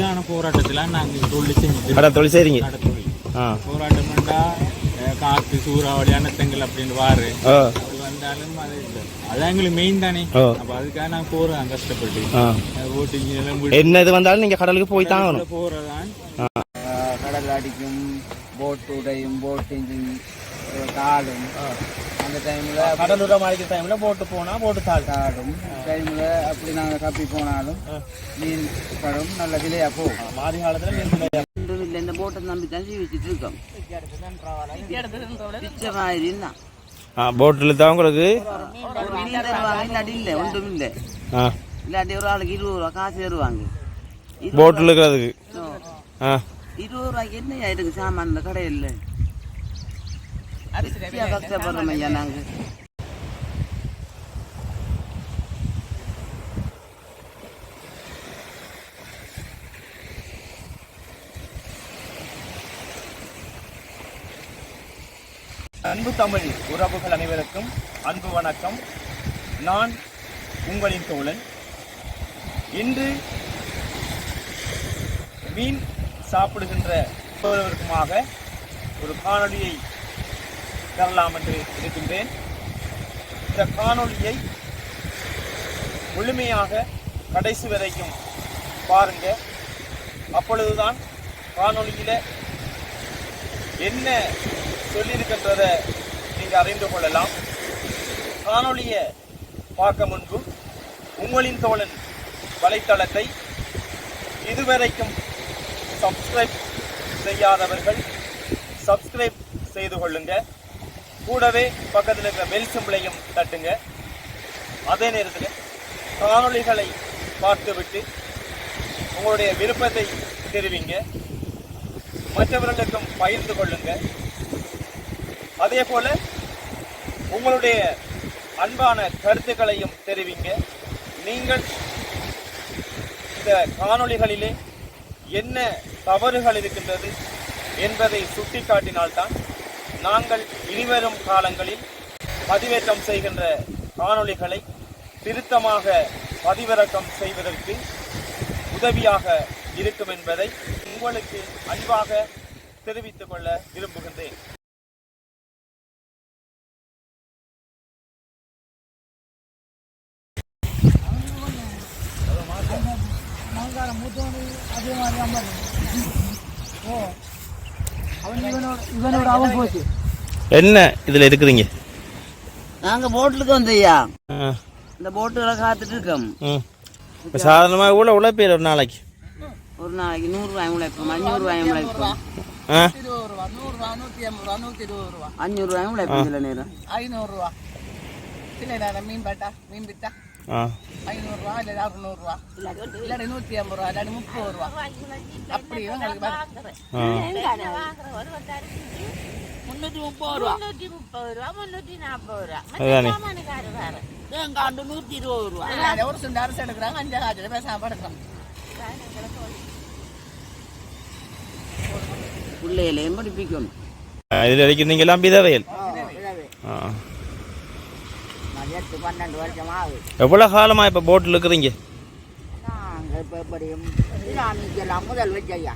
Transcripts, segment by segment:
தொடர்ச்சியான போராட்டத்துல நாங்க தொழில் கடை தொழில் செய்றீங்க. போராட்டம் பண்ணா அஹ், காத்து சூறாவளி அனத்தங்கள் அப்படின்னு வாரு. வந்தாலும் அது. அதான் எங்களுக்கு மெயின் தானே. அப்ப அதுக்காக நான் போறேன் கஷ்டப்பட்டு. ஓட்டிங் எல்லாம் என்ன இது வந்தாலும் நீங்கள் கடலுக்கு போய் தான் ஆகணும். போறதான். கடல் அடிக்கும் போட் உடையும் போட் இன்ஜின் அந்த டைம்ல கடலுரம் அடிக்கிற டைமில் போட்டு போனால் போட்டு தாள். தாடும். டைம்ல அப்படி நாங்க தப்பி போனாலும் மீன் படம் நல்ல விலையா போகும் மாறி காலத்தில் மீன் ஒன்றும் இல்லை இந்த போட்டை நம்பி தான் ஜீவிச்சுட்டு இருக்கோம். பிச்சை மாதிரி தான் ஆ போட்டில் தான் உங்களுக்கு? இல்லாட்டி இல்லை ஒன்றும் இல்லை. ஆ. இல்லாட்டி ஒரு ஆளுக்கு இருபது ரூபா காசு தருவாங்க. போட்டில் இருக்கிறதுக்கு. ஆ. இருபது ரூபாய்க்கு என்ன ஆயிடுக்கு சாமான் இந்த கடையில்? கஷ்டப்படுறோம் ஐயா நாங்கள் அன்பு தமிழ் உறவுகள் அனைவருக்கும் அன்பு வணக்கம். நான் உங்களின் தோழன். இன்று மீன் சாப்பிடுகின்ற ஒரு காணொலியை தரலாம் என்று இருக்கின்றேன் இந்த காணொளியை முழுமையாக கடைசி வரைக்கும் பாருங்க. அப்பொழுதுதான் காணொலியில் என்ன சொல்லியிருக்கின்றதை நீங்கள் அறிந்து கொள்ளலாம். காணொளியை பார்க்க முன்பு உங்களின் தோழன் வலைத்தளத்தை இதுவரைக்கும் சப்ஸ்கிரைப் செய்யாதவர்கள் சப்ஸ்கிரைப் செய்து கொள்ளுங்கள் கூடவே பக்கத்தில் இருக்கிற பெல் சிம்பிளையும் தட்டுங்க. அதே நேரத்தில் காணொளிகளை பார்த்துவிட்டு உங்களுடைய விருப்பத்தை தெரிவிங்க. மற்றவர்களுக்கும் பகிர்ந்து கொள்ளுங்க. அதே போல உங்களுடைய அன்பான கருத்துக்களையும் தெரிவிங்க. நீங்கள் இந்த காணொளிகளிலே என்ன தவறுகள் இருக்கின்றது என்பதை சுட்டிக்காட்டினால்தான் நாங்கள் இனிவரும் காலங்களில் பதிவேற்றம் செய்கின்ற காணொளிகளை திருத்தமாக பதிவிறக்கம் செய்வதற்கு உதவியாக இருக்கும் என்பதை உங்களுக்கு அன்பாக தெரிவித்துக் கொள்ள விரும்புகின்றேன். என்ன இதுல இருக்குதுங்க நாங்கள் போட்டுக்கு வந்தையா இந்த போட்டுகளை காத்துட்டு இருக்கோம். இப்போ சாதாரணமாக கூட உழைப்பேர் ஒரு நாளைக்கு. ஒரு நாளைக்கு நூறுரூவாய் உழைப்போம் அஞ்சூறுரூவாயும் உழைப்போம். ஆ. இருபது ரூபா நூறு ரூபா நூற்றி ஐம்பது ரூபா நூற்றி இருபது ரூபா அஞ்சூறுரூவாயும் உழைப்போம் சில நேரம். ஐநூறுரூவா சில நேரம் மீன் பட்டா மீன் விட்டா ஆ ஐநூறுரூவா இல்லை அறுநூறுவா இல்லாட்டி நூற்றி ஐம்பது ரூபா இல்லாட்டி முப்பது ரூபா அப்படி முந்நூற்றி முப்பது ரூபா முன்னூத்தி முப்பது ரூபா முன்னூத்தி நாற்பது ரூபா தேங்காண்டு நூற்றி இருபது ரூபா ஒரு சுண்டு அரிசி எடுக்கிறாங்க அஞ்சு காய்ச்சல் பேசாம படுக்கிறோம் பிள்ளைகளையும் படிப்பிக்கணும் இதில் இருக்கிறீங்களாம் விதவையல் ஆ எட்டு பன்னெண்டு வருஷம் ஆகுது. எவ்வளோ காலமாக இப்போ போட்டில் இருக்கிறீங்க? நாங்கள் இப்போ எப்படியும் முதல் வச்சையா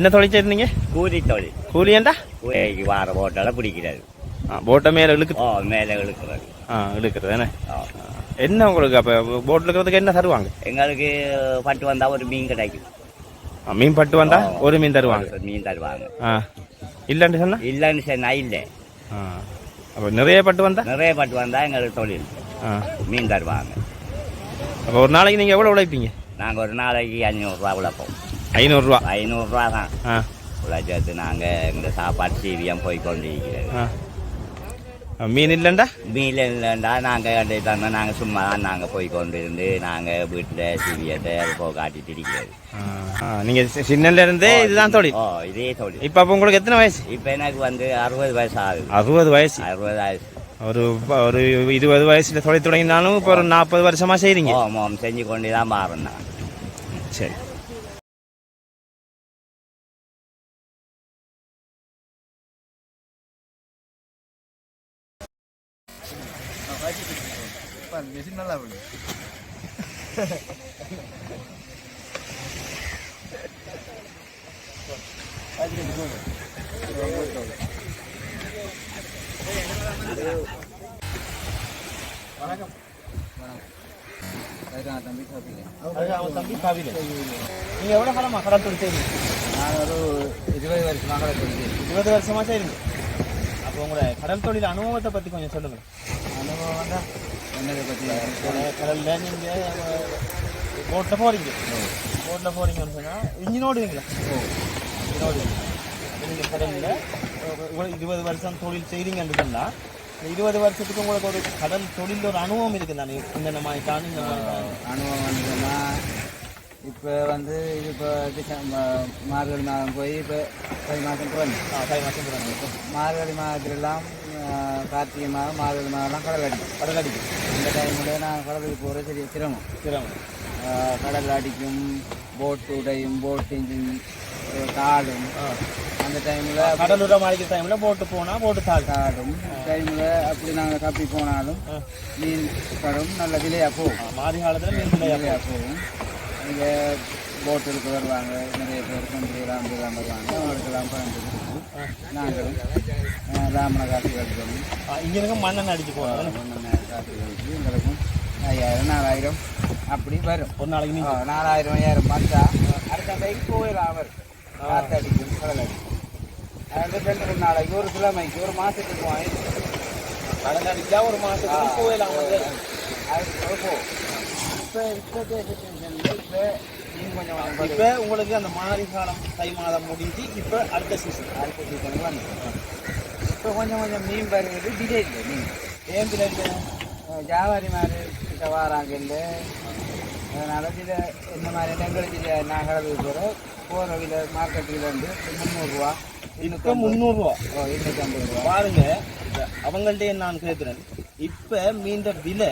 என்ன தொலைச்சிருந்தீங்க கூலி தொழில் கூலி ஏண்டா? கூலிக்கு வார போட்டால பிடிக்கிறது. ஆ போட்டை மேலே இழுக்கு மேலே இழுக்கிறது. ஆ இழுக்கிறது ஓ. என்ன உங்களுக்கு அப்போ போட்டில் இருக்கிறதுக்கு என்ன தருவாங்க? எங்களுக்கு பட்டு வந்தா ஒரு மீன் கிடைக்கும். மீன் பட்டு வந்தா. ஒரு மீன் தருவாங்க. மீன் தருவாங்க. ஆ இல்லைன்னு சொன்னா? இல்லைன்னு சொன்னா இல்லை. அப்போ நிறைய பட்டு வந்தா? நிறைய பட்டு வந்தா எங்களுக்கு தொழில். மீன் தருவாங்க. அப்போ ஒரு நாளைக்கு நீங்கள் எவ்வளோ உழைப்பீங்க? நாங்கள் ஒரு நாளைக்கு அஞ்சூறுரூவா உழைப்போம். ஐநூறுரூவா. ஐநூறுரூவா தான் ஆ. உழைச்சது நாங்கள் எங்கள் சாப்பாடு சீவியம் போய் கொண்டிருக்கிறது ஆ. மீன் இல்லைண்டா? மீன் இல்லைண்டா நாங்கள் கண்டு தந்தோம் நாங்கள் சும்மா தான் நாங்கள் போய் கொண்டு இருந்து நாங்கள் வீட்டில் சீவியத்தை போய் காட்டிட்டு இருக்கிறது. நீங்கள் சின்னல இருந்தே இதுதான் தொழில். ஓ இதே தொழில். இப்போ அப்போ உங்களுக்கு எத்தனை வயசு? இப்போ எனக்கு வந்து அறுபது வயசு ஆகுது. அறுபது வயசு. அறுபது வயசு ஒரு ப- ஒரு இருபது வயசுல தொழில் தொடங்கினாலும் இப்போ ஒரு நாற்பது வருஷமா செய்றீங்க. ஓ ஓம் செஞ்சு கொண்டு தான் மாறேன் நான் வணக்கம். வணக்கம் தம்பி சாப்பிடுங்க அவன் தம்பி காவிரி நீங்க எவ்வளவு காலமா கடல் தொழில் நான் ஒரு இருபது வருஷமாக சொல்லிட்டேன் இருபது வருஷமா செய்றீங்க அப்போ உங்களோட கடல் தொழில் அனுபவத்தை பத்தி கொஞ்சம் சொல்லுங்க என்னதை பற்றி கடல்- கடல்ல நீங்க போட்ல போறீங்க போட்ல போறீங்கன்னு இன்ஜின் ஓடுவீங்களா இன்ஜின் ஓடுவீங்க நீங்க கடல்ல இருபது வருஷம் தொழில் செய்றீங்கன்னு சொன்னா இந்த இருபது வருஷத்துக்கு உங்களுக்கு ஒரு கடல் தொழில் ஒரு அனுபவம் இருக்கு தானே இந்த மாதிரி தான் இந்த மாதிரி அனுபவம் வந்ததுன்னா இப்போ வந்து இது இப்போ டிசம்பர் மார்கழி மாதம் போய் இப்போ தை மாதம் போகணும் ஆ, தை மாதம் போறாங்க மார்கழி மாதத்துலலாம் கார்த்திகை மாதம் மார்கழி மாதம்லாம் கடல் அடிக்கும் கடல் அடிக்கும். இந்த டைமில் நான் கடலுக்கு போகிற சரி சிரமம். சிரமம். கடல் அடிக்கும் போட் உடையும் போட் இன்ஜின் காடும் அந்த டைமில் கடலூர மாளிகை டைம்ல போட்டு போனா போட்டு தாக்கு காடும் டைமில் அப்படி நாங்கள் தப்பி போனாலும் மீன் படம் நல்ல விலையாக போகும். மாறி காலத்துல மீன் நிறையா போகும். இங்கே போட்டுக்கு வருவாங்க. நிறைய பேர் எல்லாம் வருவாங்க அவங்களுக்கெல்லாம் கொடுத்து நாங்களும் ராமனை காசு கட்டணும் இங்க இருக்க மண்ணெண்ணெய் அடிச்சு போறோம் ஒன்று காசு கழிச்சு எங்களுக்கும் ஐயாயிரம் நாலாயிரம் அப்படி வரும். ஒரு நாளைக்கு ஆ, நாலாயிரம் ஐயாயிரம் பார்த்தா அடுத்த டைக்கு கோயிலாக வரும் காற்று அடிக்கும் கடல் அடிக்கும். அது ரெண்டு மூணு நாளைக்கு ஒரு கிழமைக்கு ஒரு மாதத்துக்கு வாங்கி கடல் அடிச்சா ஒரு மாசத்துக்கு போயிடலாம் அதுக்கு போகும். இப்போ இப்போ இப்போ இப்ப உங்களுக்கு அந்த மாரி காலம் தை மாதம் முடிஞ்சு இப்ப அடுத்த சீசன் அடுத்த சீசனுக்கு வந்து. இப்போ கொஞ்சம் கொஞ்சம் மீன் வருகிறது டிலே இல்லை மீன். ஏன் பிள்ளை அஹ் வியாபாரி மாதிரி கிட்ட வராங்க இல்லை. அதனால சில இந்த மாதிரி எங்களுக்கு கடலுக்கு போகிற போகிற விலை மார்க்கெட்டில் வந்து முந்நூறுரூவா இப்ப முந்நூறு ரூபா ஓ இருநூற்றம்பது ரூபா. பாருங்க இப்ப அவங்கள்ட்ட நான் கேட்கிறேன் இப்ப மீண்ட விலை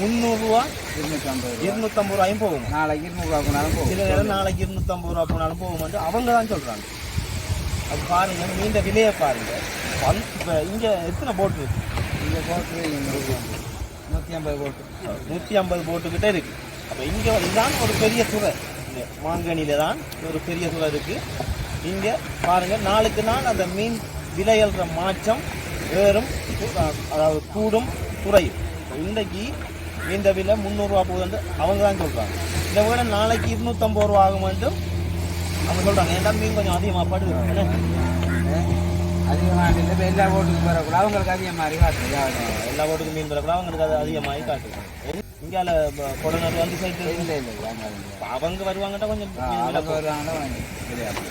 முந்நூறு ரூபா. இருநூற்றம்பது இருநூத்தம்பது ரூபாயும் போகும். நாளைக்கு இருநூறுவா போனாலும் சில போகும் நேரம் நாளைக்கு இருநூத்தம்பது ரூபா போனாலும் போகும்னு அவங்க தான் சொல்றாங்க. அப்ப பாருங்க மீண்ட விலையை பாருங்க. பல்- இப்ப இங்க எத்தனை போட்டு இருக்கு? இந்த போட்டு நூற்றி ஐம்பது. போட்டு நூற்றி ஐம்பது போட்டு கிட்ட இருக்கு. அப்போ இங்கே இதுதான் ஒரு பெரிய துறை இங்கே மாங்கனியில தான் ஒரு பெரிய துறை இருக்கு. இங்கே பாருங்க நாளுக்கு நாள் அந்த மீன் விலையல்ற மாற்றம் ஏறும் கு- அதாவது கூடும் குறையும். இன்றைக்கு இந்த விலை முந்நூறுரூவா போகுதுன்னு அவங்க தான் சொல்கிறாங்க இதை விட நாளைக்கு இருநூத்தம்பது ரூபா ஆகும் வேண்டும் அவங்க சொல்கிறாங்க ஏன்டா மீன் கொஞ்சம் அதிகமாக படுது? அதிகமாக இல்லை எல்லா போட்டுக்கும் வரக்கூடாது. அவங்களுக்கு அதிகம் மாதிரி காட்டுது வியாபாரம். எல்லா போட்டுக்கும் மீன் வரக்கூட அவங்களுக்கு அது அதிகமாகி காட்டுது. இங்கால கொடநாடு அந்த சைடு இல்லை இல்லை அவங்க வருவாங்கட்டா கொஞ்சம் அவங்க வருவாங்கன்னா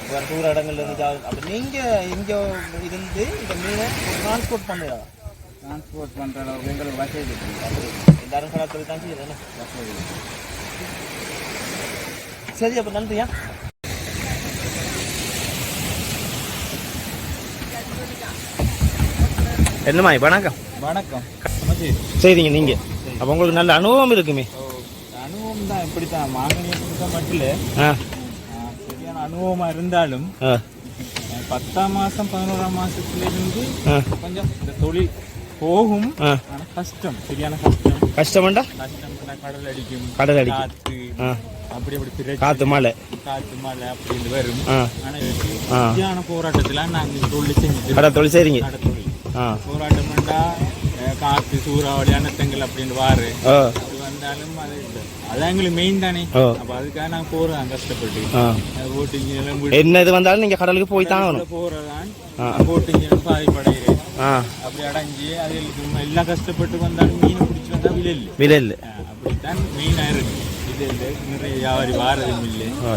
வேற தூர இடங்கள்ல இருந்து அப்ப நீங்க இங்க இருந்து இந்த மீனை டிரான்ஸ்போர்ட் பண்ணிடலாம் டிரான்ஸ்போர்ட் பண்ணுற அளவுக்கு எங்களுக்கு வசதி. எல்லாரும் கடற்கரை தான் வசதி சரி அப்ப நன்றியா என்னம்மா வணக்கம். வணக்கம். சரிங்க நீங்க. அப்போ உங்களுக்கு நல்ல அனுபவம் இருக்குமே. அனுபவம் தான் இப்படி தான். மாங்கனியை கொடுத்த மட்டும் சரியான அனுபவமா இருந்தாலும் பத்தாம் மாசம் பதினோராம் மாசத்துல இருந்து ஆ. கொஞ்சம் இந்த தொழில் போகும் கஷ்டம் சரியான கஷ்டம் கஷ்டமாண்டா கஷ்டம் கடல் அடிக்கும் கடல் அடிக்கும். அப்படி அப்படி காத்து மழை காத்து மழை அப்படின்னு வரும் ஆனா போராட்டத்துல நாங்க தொழில் செஞ்சுட்டு கடை தொழில் ஆ போராட்டம் பண்ணா காத்து சூறாவளி அனத்தங்கள் அப்படின்னு வாரு அது வந்தாலும் அது. அதான் எங்களுக்கு மெயின் தானே. அப்ப அதுக்காக நான் போறேன் கஷ்டப்பட்டு போட்டிங் என்ன இது வந்தாலும் நீங்க கடலுக்கு போய் தான் போறதான். போட்டிங் பாதிப்படைகிறேன் ஆ அப்படி அடைஞ்சு அது சும்மா எல்லாம் கஷ்டப்பட்டு வந்தாலும் மீனை பிடிச்சி வந்தா விலை இல்லை விலை இல்லை ஆ, அப்படித்தான் மெயினாக இருக்கு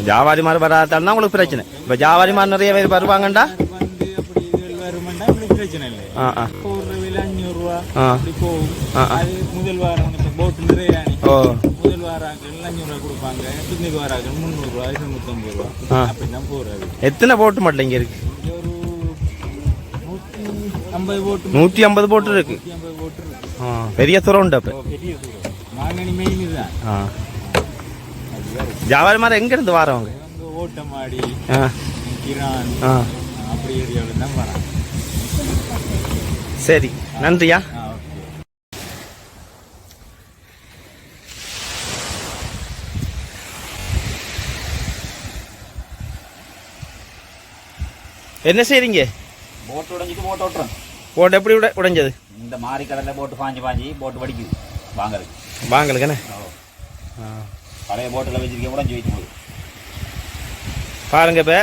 ஜாவாரி மாதிரி வராதான் உங்களுக்கு பிரச்சனை இப்போ ஜாவாரி மாதிரி நிறைய பேர் வருவாங்கண்டா வந்து அப்படி இதுகள் வருமெண்டா உங்களுக்கு பிரச்சனை இல்லை ஆ ஆ போடுற விலை அஞ்சூறு ரூபா ஆ. அப்படி போகும் ஆ, ஆ. அது முதல் வாரம் இப்போ போட்டு நிறைய ஓ முதல் வாராக்கள் அஞ்சூறு ரூபா கொடுப்பாங்க பின்னுக்கு வாராக்கள் முந்நூறு ரூபா இருநூத்தம்பது ரூபா ஆ. அப்படிதான் போறது எத்தனை போட்டு மட்டும் இங்க இருக்கு நூற்றி ஐம்பது போட்டு இருக்கு. ஆ பெரிய துறை உண்டு அப்போ. தூரம் ஆ. ஜாவாரி மாதிரி எங்க இருந்து வரவங்க இவங்க ஓட்டமாடி ஆ. கிரான் ஆ. அப்படி ஏரியாவில் தான் வராங்க. சரி நன்றியா? என்ன செய்றீங்க? போட்டு உடஞ்சிட்டு போட்டு ஓட்டுறோம் போட்டு எப்படி உட உடைஞ்சது? இந்த மாறி கடல்ல போட்டு பாஞ்சு பாஞ்சு போட்டு வடிக்குது. வாங்குறது வாங்களுக்குண்ணே பழைய போட்டில் வச்சிருக்க உடஞ்சி வைக்கும் போது பாருங்க இப்போ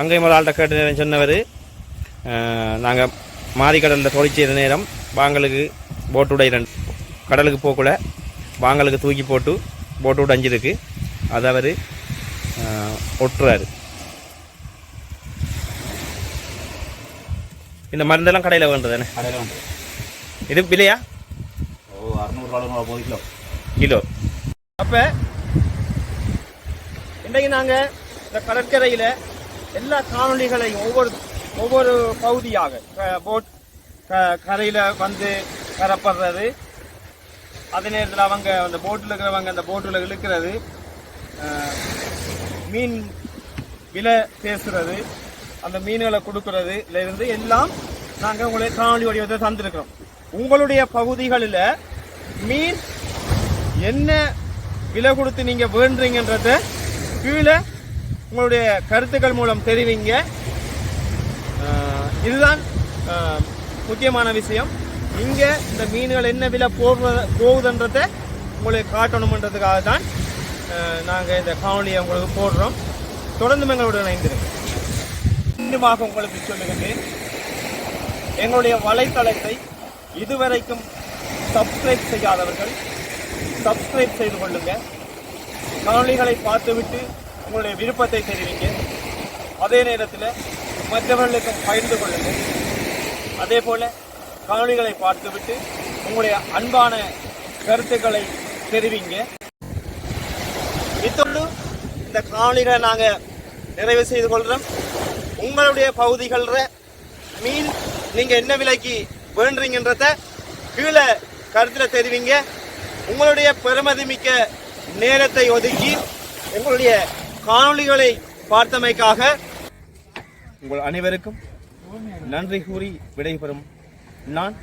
அங்கே முதல் ஆள்கிட்ட கேட்டு சொன்னவர் நாங்கள் மாரிக்கடலில் தொழிற்சிற நேரம் வாங்களுக்கு போட்டு உடையிறன் கடலுக்கு போகக்குள்ள வாங்களுக்கு தூக்கி போட்டு போட்டு உடைஞ்சிருக்கு. அதை அவர் ஒட்டுறாரு. இந்த மருந்தெல்லாம் கடையில் வேண்டதானே? கடையில் வந்து இது விலையா? ஓ அறுநூறுவா நூறு கிலோ. கிலோ. அப்போ இன்றைக்கு நாங்கள் இந்த கடற்கரையில் எல்லா காணொளிகளையும் ஒவ்வொரு ஒவ்வொரு பகுதியாக போட் க- கரையில் வந்து கரப்படுறது அதே நேரத்தில் அவங்க அந்த போட்டில் இருக்கிறவங்க அந்த போட்டில் இழுக்கிறது மீன் விலை பேசுறது. அந்த மீன்களை கொடுக்கறதுல இருந்து எல்லாம் நாங்கள் உங்களை காணொலி வடிவத்தை தந்திருக்கிறோம். உங்களுடைய பகுதிகளில் மீன் என்ன விலை கொடுத்து நீங்க வேண்டுறீங்கன்றத கீழே உங்களுடைய கருத்துக்கள் மூலம் தெரிவிங்க. இதுதான் முக்கியமான விஷயம். இங்க இந்த மீன்கள் என்ன விலை போடுற போகுதுன்றத உங்களுக்கு காட்டணுன்றதுக்காக தான் நாங்கள் இந்த காணொலியை உங்களுக்கு போடுறோம். தொடர்ந்து எங்களோட இணைந்திருக்கோம் மீண்டுமாக உங்களுக்கு சொல்லுகின்றேன். எங்களுடைய வலைத்தளத்தை இதுவரைக்கும் சப்ஸ்கிரைப் செய்யாதவர்கள் சப்ஸ்கிரைப் செய்து கொள்ளுங்க. காணொலிகளை பார்த்துவிட்டு உங்களுடைய விருப்பத்தை தெரிவிங்க. அதே நேரத்தில் மற்றவர்களுக்கும் பகிர்ந்து கொள்ளுங்கள் அதே போல காணொலிகளை பார்த்துவிட்டு உங்களுடைய அன்பான கருத்துக்களை தெரிவிங்க. இத்தோடு இந்த காணொலிகளை நாங்கள் நிறைவு செய்து கொள்கிறோம் உங்களுடைய பகுதிகளில் மீன் நீங்கள் என்ன விலைக்கு வேண்டுறீங்கன்றத கீழே கருத்தில் தெரிவிங்க. உங்களுடைய பெருமதிமிக்க நேரத்தை ஒதுக்கி உங்களுடைய காணொளிகளை பார்த்தமைக்காக உங்கள் அனைவருக்கும் நன்றி கூறி விடைபெறும். நான்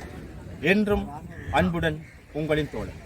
என்றும் அன்புடன் உங்களின் தோழன்.